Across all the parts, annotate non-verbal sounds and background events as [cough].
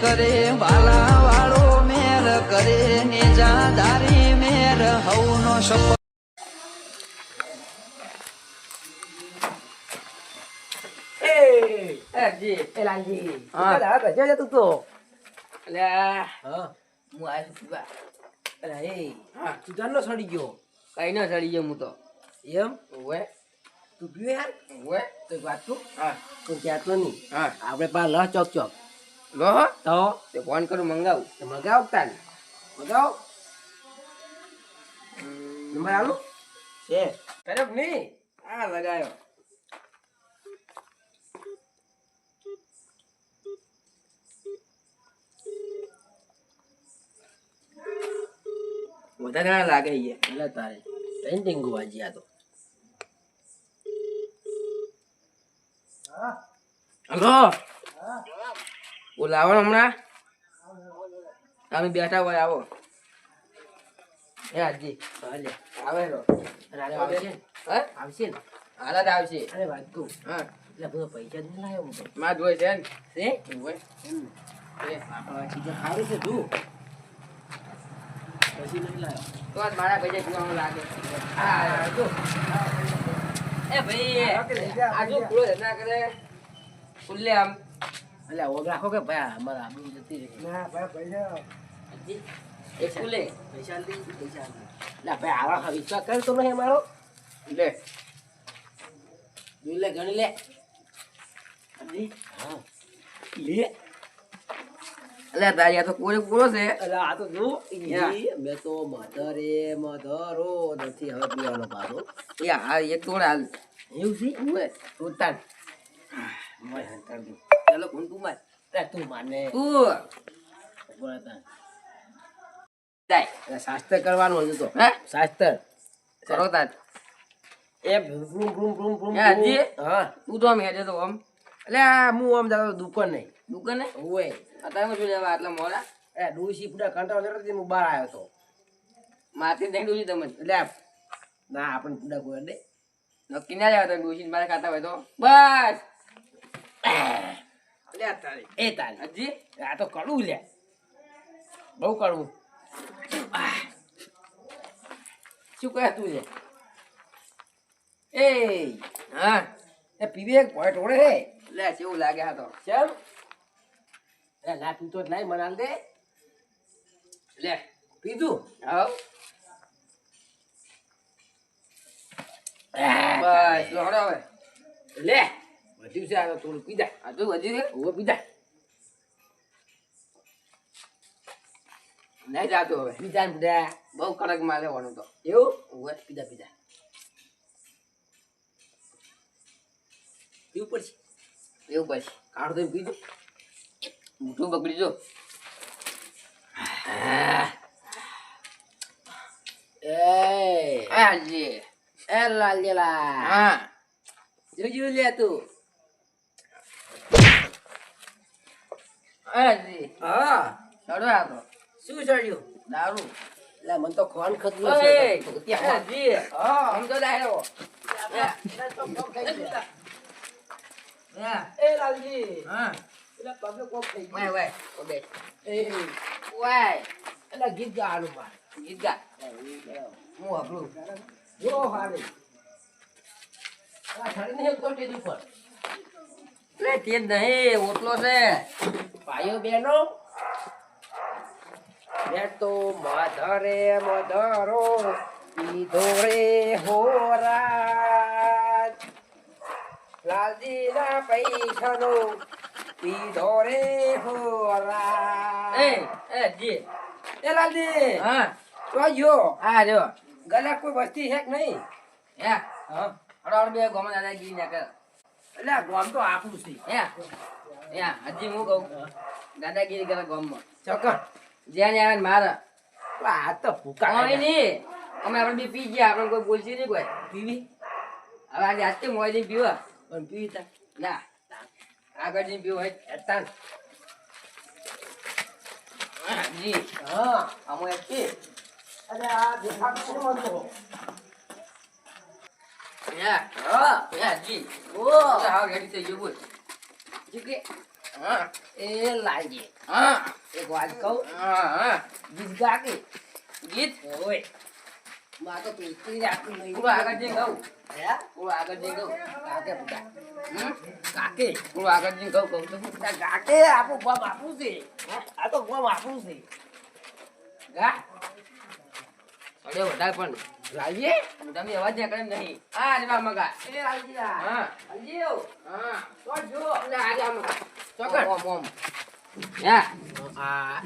કરે વાલા વાળો મેર કરે નેજાદારી મેર હવનો તું તો. તું જાનનો સડી ગયો. કઈ ના સડી ગયો હું તો. એમ? ઓવે. તું પીવે યાર? ઓવે તો વાત હા. તું કહેતો નહીં. હા. આપણે પા લ ચોક ચોક. લો હો. તો? તે ફોન કરું મંગાવું. તો મંગાવ તાન મંગાવ. નંબર આલો. છે. તરફ નહીં. હા લગાયો. વધારે ના લાગે છે એટલે તારે પેન્ટિંગ વાજી આ તો. હલો. બોલાવો હમણાં. તમે બેઠા હોય આવો. એ હાજી હાલે. આવે રો આવશે? હા? આવશે ને. હાલત આવશે. અરે વાત તું હા. એટલે બધો પૈસા જ લાવ્યો હું માં જોઈ છે ને. છે હોય. એમ એ. ચીજો ખાવી છે તું પછી નહીં લાવ્યો. તો આજ મારા પૈસા પીવાનું લાગે. હા તો એ ભાઈ આજુ પૂરો ધંધા કરે. ખુલ્લે આમ. એટલે ઓગ રાખો કે ભાઈ અમારા આબરૂ જતી રહી. ના ભાઈ પૈસા એ પૈસા લે પૈસા લે ના ભાઈ આવા વિશ્વાસ કર તો નહીં અમારો. લે. જોઈ લે ગણી લે. હા. લે. એટલે તારી આ તો પૂરે પૂરો છે. એટલે આ તો જો મેં તો મધરે મધરો નથી હવે પીવાનો પાછો. એ હા એક તોડ હાલ એવું છે? ઓય તું તાન મોય હંતર દઉં કોણ તું માર? એટલે તું માને તું બોલા તાન શાસ્ત્ર કરવાનું હજુ તો. હે? શાસ્ત્ર. કરો તાર. એ ભૂમ ભૂમ ભૂમ ભૂમ. હાજી? હા. તું તો આમ હેડે તો આમ. એટલે હું આમ જાતો દુકાન નહીં. દુકાને? ઓય અત્યારે શું લેવા આટલા મોડા? એ ડોસી પૂરા કંટાળો જતો હતી હું બહાર આવ્યો તો. માથે નહીં ડોસી તમે? એટલે ના આપણને પૂરા કોઈ દે નક્કી ના લેવા તો ડોસી મારે ખાતા હોય તો. બસ. લે તારી એ તારી. હજી? આ તો કડવું લે. બહુ કડવું. શું કહે તું લે? એ હા. એ પીવે એક પોઈન્ટ ઓળે. રે લે કેવું લાગે હા તો. ચમ. લે ના પીતો જ નહીં મનાલ દે. લે પીધું? હા બસ લોડો હવે. લે. વધ્યું છે આ થોડું પીધા. આ તો વધ્યું છે ઓવે પીધા. નહીં જાતો હવે. પીધા પીધા. બહુ કડકમાં લેવાનું તો. એવું? ઓવે પીધા પીધા. પીવું પડશે. એવું પડશે. કાઢો તો પીધું મૂઠું બગડી જો. એ લાલજેલા હા. જોજો લે તું. હાજી હા. ચડો આ તો શું ચડ્યું? દારૂ. એટલે મને તો ખોન ઓય છે હાજી હા. આમ તો દાયરો એ. લાલજી. હા. એટલે પગે કોક થઈ વાય ગયું વાય એ. વાય. એટલે ગીત માર. ગીત ગા. હું હબળું જો હારે. આ નહીં તો ટેજ ઉપર. લે તે જ નહીં ઓટલો છે. ભાઈઓ બહેનો મેં તો મધરે મધરો પીધો રે હોરાજ લાલજીના પૈસાનો પીધો રે હોરાજ એ એ જી. એ લાલજી હા. તો જો. હા જો. ગલા કોઈ વસ્તી છે કે નહીં? હે હા. હડો બે ગોમાં દાદા ગીરી નાખે એટલે આ ગામ તો આપું છે. હે હે હજી હું કહું દાદાગીરી કરે ગામમાં. ચોક્કસ જ્યાં આવે મારા. આ તો ભૂકા કોઈ નહીં. અમે આપણે બી પી ગયા આપણે કોઈ બોલશે નહીં કોઈ. પીવી? હવે આજે આજથી મોય જઈને પીવા. પણ પીવી તા ના. આગળ જઈને પીવું હેતાન. જી. હા. અમો એક અરે આ હતો? હે હા હે જી ઓ હા રેડી થઈ ગયું બોલ. જી કે હા. એ લાલજી હા. એક વાત કહું? હા હા. ગીત ગા કે ગીત? ઓય. માં તો પીતી રાખી નહીં થોડું આગળ જઈને ગાઉં. હે? થોડું આગળ જઈને ગાઉં. કાકે હમ? કાકે થોડું આગળ જઈને ગાઉં કહું તો કાકે આપણું ગોમ આપણું છે. આ તો ગોમ આપણું છે. ગા. અરે વધારે પણ. લાલજી તમે અવાજ ના કરે નહીં. આ રેવા મગા એ લાલજી હા. લાલજી હા. તો જો. લે આ જા મગા ચોકડ. ઓમ ઓમ. યા આ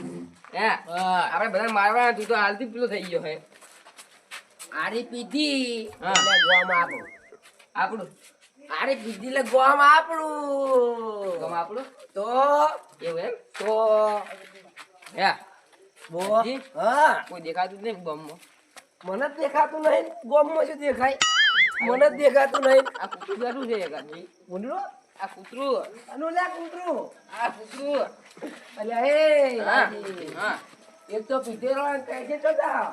યા આપણે બધા મારવાના તું તો હાલતી પેલો થઈ ગયો હે. આરી પીધી. હા. ગોમ આપણું આપણું આરી પીધી એટલે ગોમ આપણું ગમ આપણું તો? એવું એમ? તો? યા બો? હા. કોઈ દેખાતું જ નહીં બમમાં મને દેખાતું નહીં ગોમમાં શું દેખાય? મને દેખાતું નહીં. આ કૂતરું બેઠું છે એકાદ જી. આ કૂતરું. આનું લે કૂતરું. આ કૂતરું. અલ્યા હે હા. એક તો પીધેલો કહે છે તો તા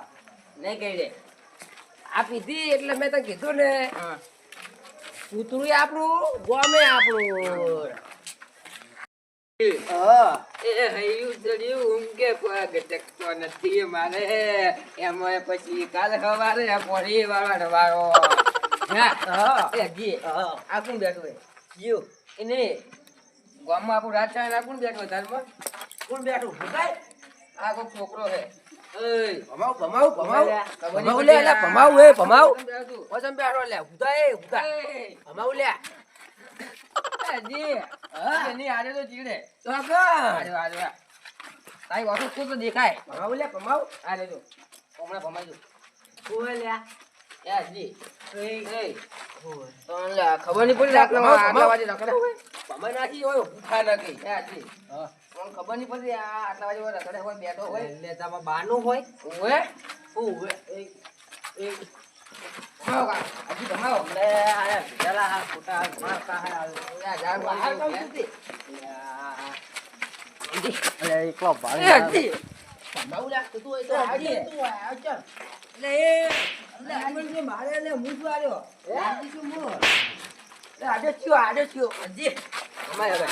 નહીં કહી દે. આ પીધી એટલે મેં તને કીધું ને કૂતરું આપણું ગોમે આપણું. હા. એ હૈયું ચડ્યું ઊંઘે નથી મારે. એમાં પછી કાલ સવારે પોણી વાળો વારો હા હા. આ કોણ બેઠું હે જીવ એને ગામમાં આપણું રાજકારણ આ કોણ બેઠો ધર્મ કોણ બેઠું? ભૂતાય આ છોકરો હે એય ભમાવ ભમાવ ભમાવ ભમાવ લે લે ભમાવ એ ભમાવ બેઠો? લે ભૂતાય એ એય, ભમાવ લે. જી. એની આરે તો ચીડે તો આજો આજો તારી વાતો શું તો દેખાય. ભમાવ લે ભમાવ. આ લેજો હમણાં ભમાઈ દઉં. ઓય લે. એ તો લે, ખબર નહીં પડી આટલા આટલા. વાગે રખડે. હોય ભમાઈ નાખી હોય ભૂખા નાખી. એ જી હા. ખબર નહીં પડી આ આટલા વાગે હોય રખડે હોય બેઠો હોય. તમાર બાનું હોય? ઓવે. ઓય એ. એકલો આજે મારે હું શું આજે થયો આજે થયો હજી મારા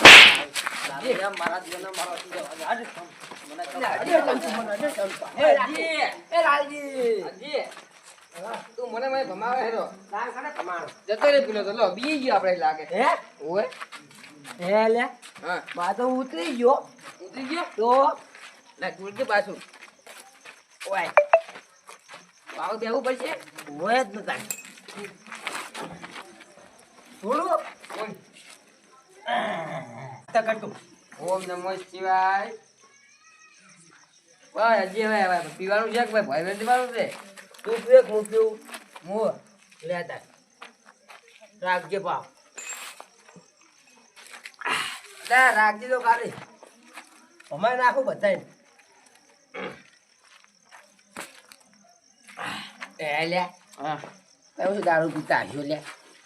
તું મને મને ભમાવે હેરો ખાને તમારો જતો રે પેલો તો. લો બી ગયો આપણે લાગે હે? હે લે. હા. માં તો ઉતરી ગયો. ઉતરી ગયો? તો? ના કે પાછું. ઓય. પાવ દેવું પડશે? હોય જ નતા થોડું? ઓય. તો ઓમ નમો શિવાય. ભાઈ હજી હવે હવે પીવાનું છે કે ભાઈ ભાઈ પીવાનું છે? તું ફેક હું પીવું હું લેતા રાખજે પાવ લે રાખજે તો કાઢી અમારે નાખું બધાને એ લે. હા. કયું છે દારૂ પીતા હશો લે.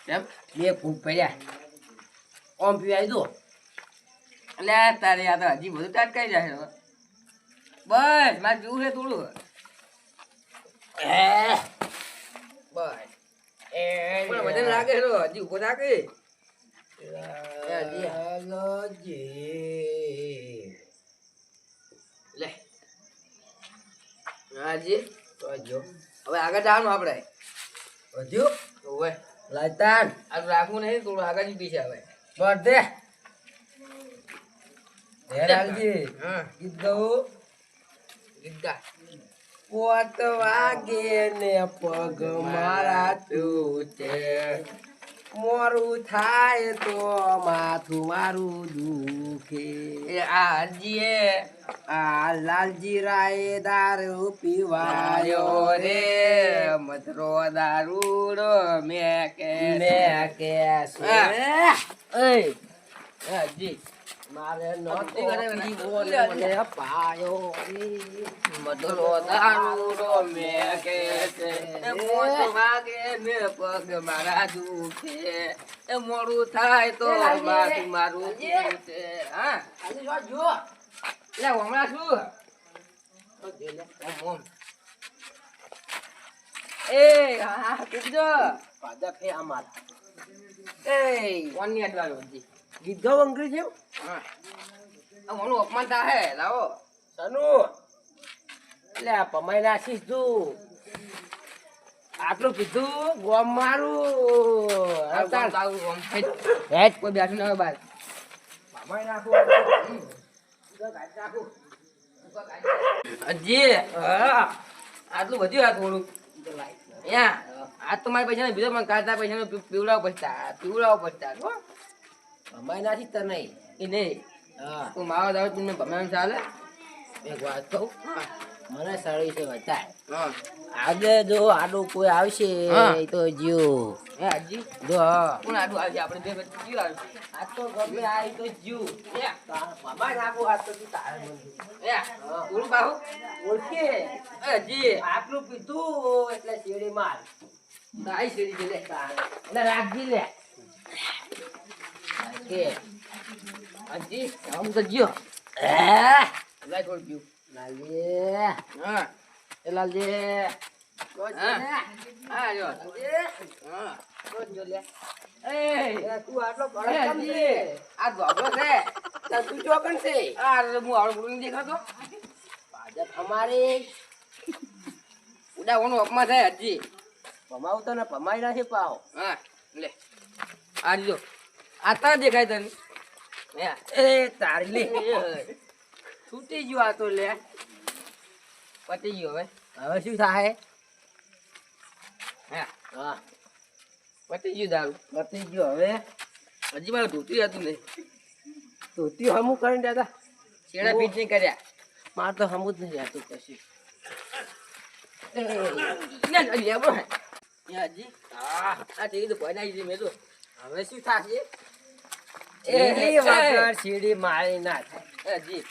કેમ? બે ફૂટ પડ્યા. ઓમ પીવાય દો એટલે તારે આ તો હજી બધું ટાટકાઈ જાય બસ મારે જોવું છે થોડું. બસ હવે આગળ જવાનું આપણે હજુ હવે લાલતાન આ રાખવું નહીં થોડું આગળ જ પીછે હવે બધે દે લાલજી હા ગીત ગાવું પોત વાગે ને પગ મારા તૂટે. મોરું થાય તો માથું મારું દુખે. આજીએ આ લાલજી રાય દારૂ પીવાયો રે. મધરો દારૂડો મેં કે મેં કે હજી મારે નો અબધી કરે ને. પીવો ને મને પાયો રે. મધરો દારૂડો કે છે. એ મોત વાગે ને પગ મારા દુખે. એ મોડું થાય તો માથું મારું છે. હા. જો જો લે હમણાં શું તો જો એ હા હા કૂદજો પાદા ફે અમારા એ કોની અડવાનું હજી ગીત ગાવ અંગ્રેજી? હા. આ મોનું અપમાન હે લાવો. સનુ. એટલે આ પમાઈ નાખીશ તું. આટલું કીધું ગોમ મારું. આ આવતા ગામ તારું આમ થઈ જ. કોઈ બેઠું ના હોય બહાર પમાઈ નાખું. આટલું વધ્યું આ થોડું. આ તમારા મારા પૈસા બીજો પણ કાઢતા પૈસા પીવડાવ પડતા પીવડાવ પડતા. હો પમાઈ નાખી તને નહીં. એ નહીં? હા. તું મારો દાવ તમને ભમાવાનું ચાલે? એક વાત કહું? મને સારી છે હા. આગળ જો આડું કોઈ આવશે તો જીવ. હે હજી? જો હા. કોણ આડું આવશે? આપણે બે જીવ આવશે આ તો ગમે આ તો જીવ. પમાઈ નાખું આ તો તું તારે મન યા ઓળું બાહુ? ઓળખે? હજી. આટલું પીધું એટલે શેડી માર. તાઈ શેડી લે. એટલે રાખજી લે. કે હજી આમ તો જ્યો એ લાઈ થોડું ગયું હા. એ. તું તું અમારી ઉડાવવાનું થાય હજી. ભમાવું તને ભમાઈ નાખી પાવ. હા લે. આ જો. આ તાર દેખાય તને એ તારી લે છૂટી ગયો આ તો લે પતી ગયો હવે હવે શું થાય હે હા પતી ગયું દારૂ પતી ગયો હવે હજી મારે ધોતી હતું ને ધોતી હમું કરીને દાદા છેડા પીટ નહીં કર્યા મારે તો હમું જ નહીં હતું કશું હજી હા આ ટીવી તો છે મેં તો હવે શું થશે એ, એની વગર સીડી મારી ના થાય હજી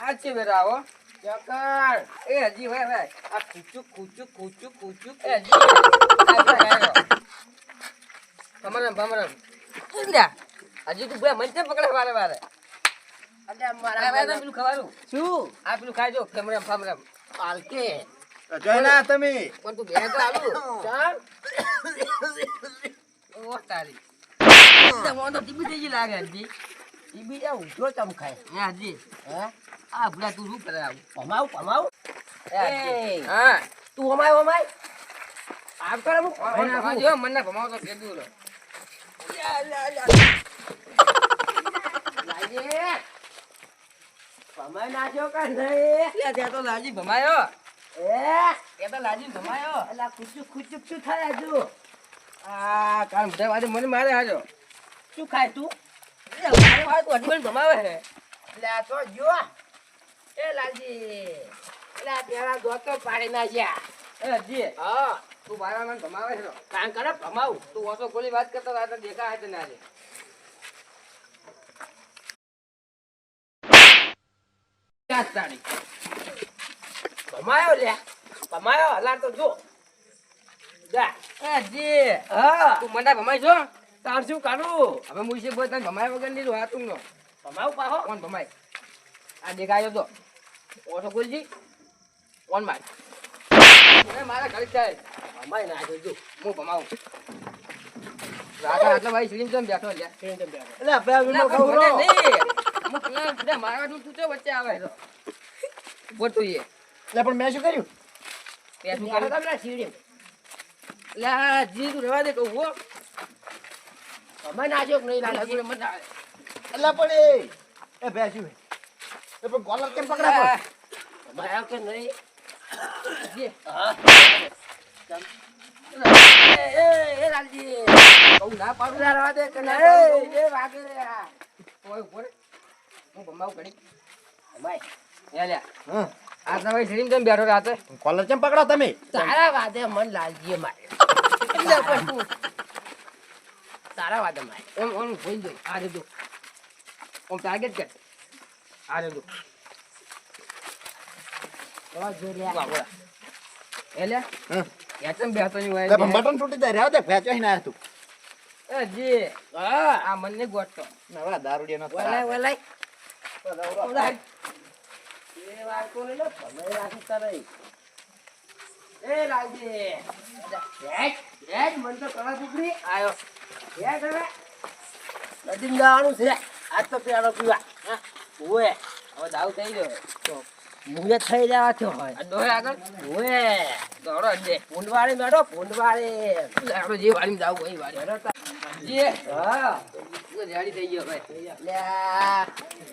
આ છે બેટા આવો ચકર એ હજી હોય હોય. આ કૂચુક કૂચુક કૂચુક કૂચુક એ હજી ભમરમ ભમરમ. હજી તું બે મંચે પકડે વારે વારે? અલ્યા આ મારા પેલું ખવાનું શું? આ પેલું ખાજો કેમરમ ફમરમ પાલકે. જયના તમે. પણ તું તો આલું. [coughs] ચાલ. [coughs] ઓ તારી. તો ટીબી થઈ ગઈ લાગે હજી ઈ બીજા ઉઠો ચમકાય હે હજી હે આ ભૂલા તું શું કરે આવું ભમાવ ભમાવ એ હા તું અમાય અમાય આમ કરે હું ભમાઈ જો મને ના ભમાવો તો કીધું લો. લાગે નાખ્યો કે નહીં ત્યાં તો લાજી ભમાયો એ તો લાજી ભમાયો કુચુક કુચુક શું થાય હજુ આ કાલ બધા મને મારે હાજો શું ખાય તું? તો મને ભમાવે એટલે આ તો જો. એ લાલજી એટલે આ પેલા દોતો પાડી નાખ્યા એ હજી. હા તું મારા મને ભમાવે છે. કામ કરે ભમાવ. તું ઓછો ગોલી વાત કરતો હતા તો દેખાય છે ના રે ભમાયો લે. ભમાયો હલા તો જો. જા. હજી. હા. તું મને ભમાઈ છો તાર શું કાઢું? હવે હું છે બોલ તને ભમાય વગર લીધું હા તું નો. ભમાવ પાહો? કોણ ભમાય આ દેખાયો તો. ઓછો ગોલજી કોણ માર? મારા ઘરે જાય. ભમાય ના જોજો હું ભમાવું. રાધા આટલા ભાઈ સીડીમ કેમ બેઠો લ્યા એટલે બે ના, વિનો પણ ખવરો મને નહીં. અમુક પેલા બધા મારવાડનું તું ચો વચ્ચે આવે તો તું એ. એટલે પણ મેં શું કર્યું? મેં શું કર્યું? તમને સીડી લે, આ જી તું રહેવા દે કહું હો. ભમાઈ નાખ્યો કે નહીં લગુડે મજા આવે. એટલે પણ એ એ શું એ પણ કોલર કેમ પકડા આ, ભમાયો કે નહીં જી. હા એ, એ, લાલજી. કહું ના પાડું. ઉલા રહેવા દે કે ના એ, વાગે રે. ઓય, ઊભો રે. હું ભમાવું ઘડીક. ભમાઈ લે, લે. હા આ તમે સીડીમ કેમ બેઠો રાતે? કોલર કેમ પકડો તમે તારા વાદે મન લાલજીએ માર્યો પણ તું. તારા વાદે માર્યો ઓમ, ઓમ, ભૂલી જો આ રીતું. ઓમ ટાર્ગેટ કર. આ રીતું. તો જો લે વાહ, વાહ. એ લે. હા યા કેમ બેઠો નહીં હોય? એટલે બટન તૂટી જાય રહેવા દે ફેંચો ના તું એ, જી. હા આ મન નહીં ગોઠતો. નવા દારૂડિયાનો વલાય ત્રાસ. વલાય ઓલા, એ વાત તો લઈ લો ભમાઈ નાખી તારે એ રાજી હેટ હેટ મન તો કળા કુકડી આયો. હેટ જવાનું છે. આજ તો પેલો પીવા. હા. ઓએ હવે દાવ થઈ ગયો. તો મુજે થઈ જવા થયો હોય. ડોહે આગળ? ઓએ દોડો દે. પૂંડવાળી મેડો પૂંડવાળી આપણે જે વાળી. જાવ જે. હા. રેડી થઈ ગયો ભાઈ. લ્યા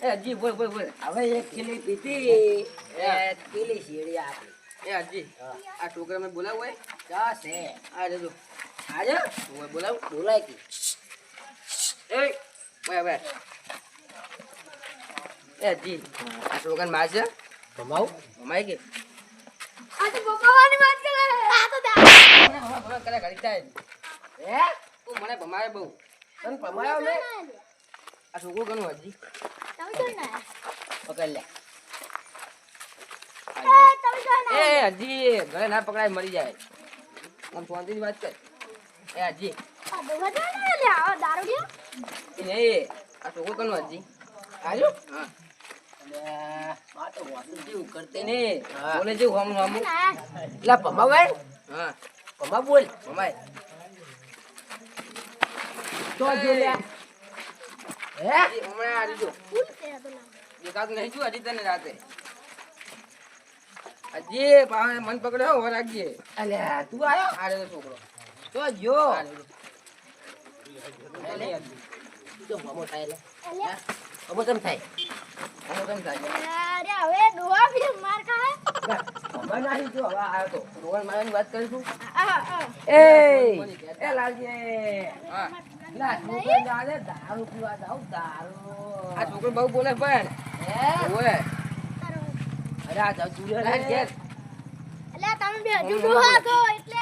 એ જી બોલ બોલ બોલ. હવે એક ખીલી પીતી એ. પીલી શીડી આપી. એ અજી આ છોકરા મેં બોલાવું હોય? ચા છે આ જજો. આજે ઓય બોલાવું બોલાય કે એ ભાઈ ભાઈ એ જી આ છોકરાને માર છે કમાવું મમાઈ કે આ તો પપ્પાવાની વાત કરે આ તો દા ભમાય કરે ઘડી થાય હે તું મને ભમાય બહુ તને ભમાયો ને આ છોકરો ઘણું હજી તમે જોઈ ના પકડ લે એ હજી ઘરે ના પકડાય મરી જાય આમ શાંતિની વાત કર એ હજી એ આ હજી આવ્યો હા. હજી પાછળ મન પકડ્યો રાખજે. અલ્યા તું આવ્યો આ છોકરો. તો જો. આ રહ્યો. લે, લે. જો ભમો થાય? લે કેમ થાય? આનો કેમ થાય હવે ડોહા બી માર ખાય ભમા નાહી જો હવે આયો તો રોહન મારાની વાત કરીશું આ આ એ એ લાલજી હા. લા છોકરો જાને દારૂ પીવા જાવ દારૂ. આ છોકરો બહુ બોલે પણ. હે? ઓએ અરે આ જાવ તું ઘેર. અલ્યા તમે બે હજુ ડોહા છો એટલે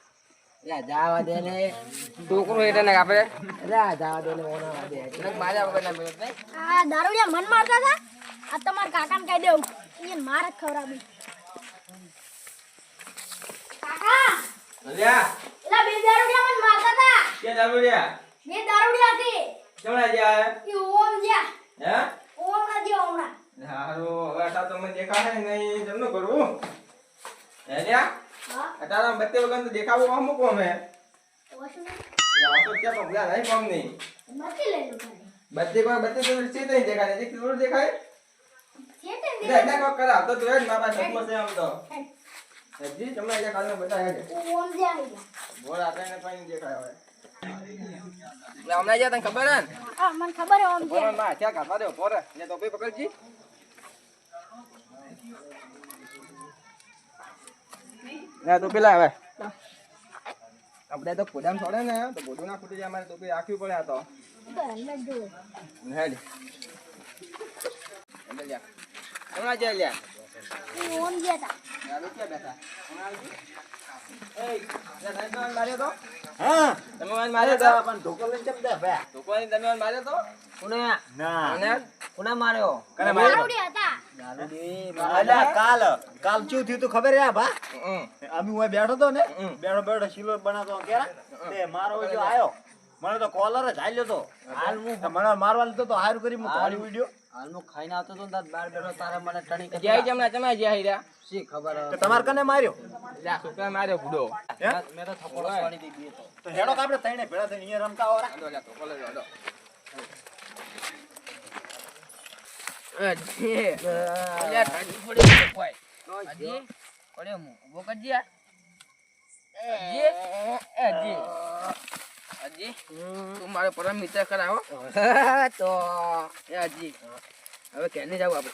જાવા દે ને. છોકરો એટલે નાખ આપણે લે જાવા દે ને ઓના દે નાખ માર્યા વગર ના મળે નહીં આ દારૂડિયા મન મારતા હતા? આ તમારા કાકાને કહી દેવું. એને માર જ કાકા! અલ્યા. એલા બે દારૂડિયા મને મારતા હતા? કે દારૂડિયા? બે દારૂડિયા હતી. કેમણા જ્યાં એ ઓમ જ્યા હે? ઓમ ના જ્યો હમણાં. હારું હવે તો મને દેખાશે નહીં. જમનું કરવું હે લ્યા? અટારા બત્તી વગર તો દેખાવો કોમ મૂકો અમે? તો ક્યાં પગલા નહીં કોમ નહીં. લો ઘરે. બત્તી તો સીધ નહીં દેખાય. જે કિલો દેખાય? છે તે એટલે એટલે કોક તો તું જ મારા સપનો છે આમ તો. હજી તમને અહીંયા કાલે બતાવ્યા છે ઓમ જે આવી ગયા બોલ આપણે પાણી દેખાય હવે. હમણાં જ્યાં તને ખબર હે ને? હા મને ખબર હે ઓમ પોરે માં ક્યાં કાપા દો પોરે ને તો ભાઈ પકડજી. ના તો પેલા હવે. આપણે તો ગોદામ છોડે ને તો ગોદું ના ફૂટી જાય અમારે તો કઈ રાખવી પડે આ તો. હેડ. હમણાં જાય લ્યા? હું ઓમ તા. બેઠા. હમણાં માર્યો તો હા તમે મને માર્યો તો? પણ ઢોકો લઈને ચમ દે બે ઢોકવાની તમે મને માર્યો તો? કોને? ના. કોને? માર્યો? કને માર્યો? હતા. કાલ કાલ શું થયું તું ખબર ભા હમ. અમે હું બેઠો તો ને બેઠો બેઠો શીલો બનાવતો કેરા તે મારો જો આયો. મને તો કોલર જ હાલ્યો તો. હાલ હું મને મારવા લીધો તો હારું કરી હું કોલી ઉડ્યો હાલ હું ખાઈને આવતો તો ને તાર બાર બેઠો તારે મને ટણી જય જમણા તમે જય હીરા. શી ખબર તમાર કને માર્યો? લે આ માર્યો બુડો હે? તો થપ્પડો પાડી દીધી તો હેડો કે તઈને ભેળા થઈને અહીંયા રમતા આવરા લે તો કોલે આડો અજી અલ્યા હું પરમ મિત્ર કરાવો તો એ જાવ આપણે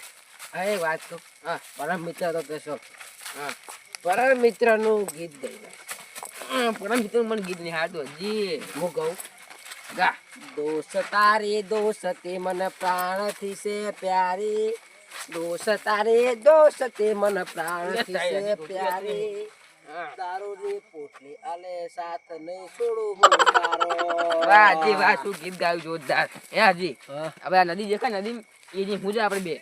એક વાત તો હા પરમ મિત્ર તો કેશો હા પરમ મિત્રનું ગીત ગઈ પરમ મિત્ર મને ગીત નહીં હાડું હજી હું કહું ગા દોષ તારે દોષ તે મન પ્રાણથી છે પ્યારી. દોષ તારે દોષ તે મન પ્રાણથી છે પ્યારી. તારો રે પોટલી આલે સાથ નહીં છોડો હું તારો. વાહ જી વાહ શું ગીત ગાયું જોરદાર. હે હાજી? હવે આ નદી દેખાય નદી એ જે હું આપણે બે.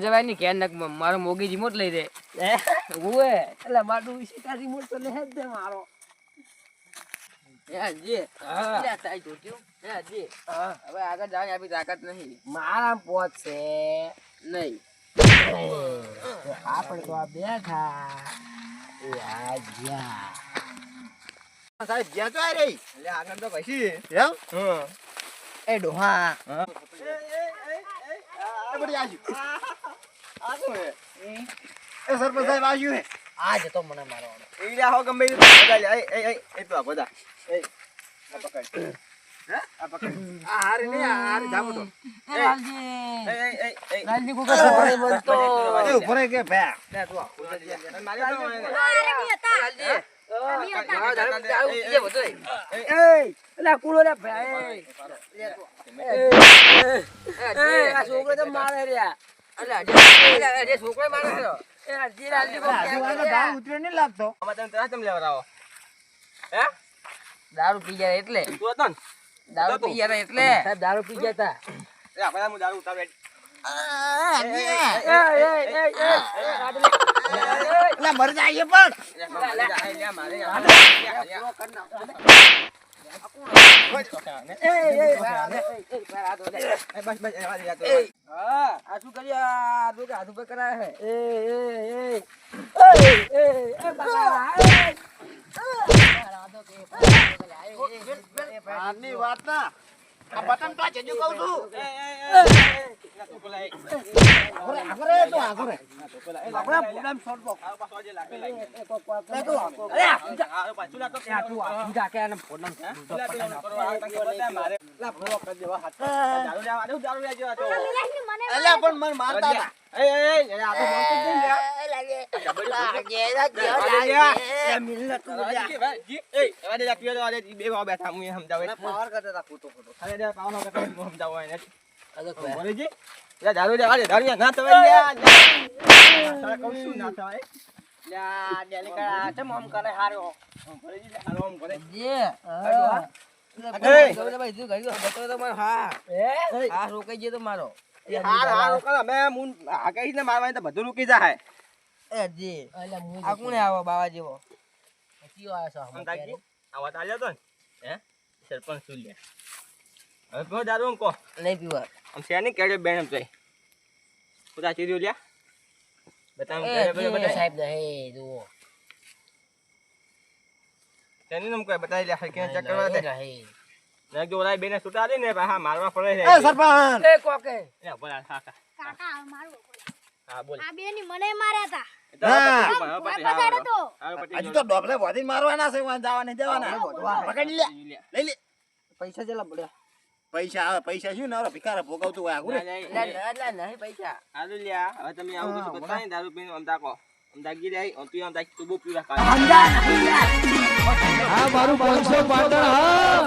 જવાય નહીં ક્યાં નક મારો મોગી રિમોટ લઈ દે. એટલે મારું સીતા રિમોટ તો લે જ દે મારો યા જે હા. યા તાઈ જોજો યા જે હા. હવે આગળ જવાની આપણી તાકાત નહીં. મારા પોત છે. નહીં. આપણે તો આ બેઠા. સાહેબ જ્યાં તો આ રહી. એટલે આગળ તો પછી. એ ડોહા. બધી આજુ એ સરપંચ સાહેબ આજુ હે? આજ તો મને મારવાનો. ઈડા હો ગમે તે બધા લે એ એ એ તો બધા. એ આ પકડ. આ પકડ. આ હારી નહીં આ હારી જામો એ લાલજી. એ એ એ લાલજી કુકા એ ઊભો કે ભયા લે તું આ મારે તો લાલજી. આ છોકરો તો મારે મારે દારૂ પી એટલે દારૂ પી જાય એટલે દારૂ પી ગયા તા એ હું દારૂ ઉતારે એ એ એ એ એટલે મરી જાય પણ આની વાત ના આ બટન તો આ જજુ કહું છું પણ મને મારતા હતા મારો હા. હા. હાર હાર કરો મે મુન આ કઈ ને મારવા તો બધું રૂકી જાય. એ જી. અલા મું આ કોણે આવો બાવા જેવો કયો આયો છો આમ તાકી આ વાત આલ્યો તો ને. હે? સરપંચ લે? હવે પીવો દારૂ કહો. નહીં પીવા. આમ છે ને કેડે બેન તોય ખુદા ચીર્યું લ્યા. બતાવ એ કેડે જી. બતાવ સાહેબ નહીં જુઓ. તેની નામ કોઈ બતાવી લે હરકી ચેક કરવા દે. નહીં ને જો ઓલા બેને છૂટા દે ને હા મારવા પડે એ સરપંચ! એ કોકે? એ બોલા હા કાકા મારું હા બોલ. આ બેની મને માર્યા હતા તો ડોબલે વધીને મારવાના છે જવા નહીં દેવાના પકડી લે. લઈ લે. પૈસા પડ્યા પૈસા આવે પૈસા શું ને ભિખારા ભોગવતું હોય આગળ ના. ના ના નહીં પૈસા. હાલો લ્યા હવે તમે આવું બધું કરતા નહીં દારૂ પીને આમ તાકો આમ તાકી દે તું આમ તું બહુ પીવા કાઢ આ મારું પાંચસો પાટણ હા.